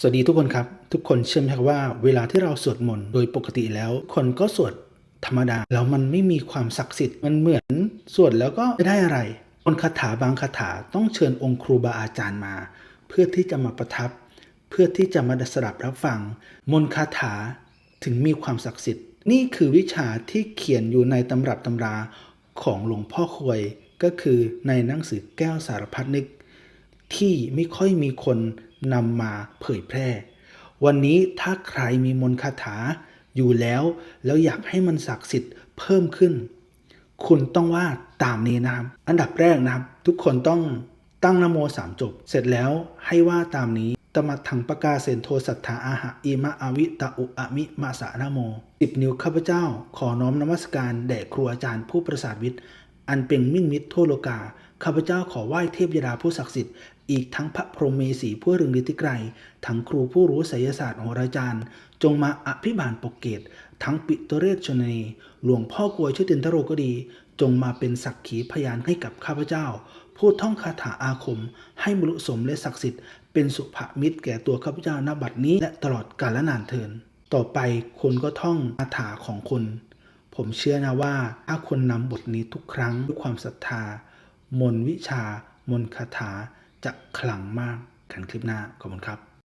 สวัสดีทุกคนครับ ทุกคนเชื่อไหมครับว่าเวลาที่เราสวดมนต์โดยปกติแล้ว คนก็สวดธรรมดา แล้วมันไม่มีความศักดิ์สิทธิ์มันเหมือนสวดแล้วก็ไม่ได้อะไรคนคาถาบางคาถาต้องเชิญองค์ครูบาอาจารย์มา เพื่อที่จะมาประทับ เพื่อที่จะมาสดับรับฟัง มนต์คาถาถึงมีความศักดิ์สิทธิ์ นี่คือวิชาที่เขียนอยู่ในตำรับตำราของหลวงพ่อควยก็คือในหนังสือแก้วสารพัดนึก ที่ไม่ค่อยมีคน นำมาเผยแพร่ วันนี้ถ้าใครมีมนต์คาถาอยู่แล้ว แล้วอยากให้มันศักดิ์สิทธิ์เพิ่มขึ้น คุณต้องว่าตามนี้นะครับ อันดับแรกนะครับ ทุกคนต้องตั้งนะโมสามจบ เสร็จแล้วให้ว่าตามนี้ตมัดถังปกาเสนโทสัทธาอาหะอิมะอาวิตะอุอะมิมาสานะโมสิบนิ้วข้าพเจ้า ขอน้อมนมัสการแด่ครูอาจารย์ผู้ประสาทวิทย์ อันเป็นมิ่งมิตรทั่วโลกา ข้าพเจ้าขอไหว้เทพยดาผู้ศักดิ์สิทธิ์ อีกทั้งพระพรหมเมสีผู้เรึงฤทธิไกร ทั้งครูผู้รู้ไสยศาสตร์โหราจารย์ จงมาอภิบาลปกเกต ทั้งปิตเรศชนนีหลวงพ่อกลวยชุตินทโรก็ดี จงมาเป็นสักขีพยานให้กับข้าพเจ้าผู้ท่องคาถาอาคม ให้มรุสมและศักดิ์สิทธิ์เป็นสุภมิตรแก่ตัวข้าพเจ้าณบัดนี้และตลอดกาลนานเทิน ต่อไปคุณก็ท่องคาถาของคุณผมเชื่อนะว่าถ้าคุณนำบทนี้ทุกครั้งด้วยความศรัทธา มนวิชามนคาถาจะขลังมากกันคลิปหน้าขอบคุณครับ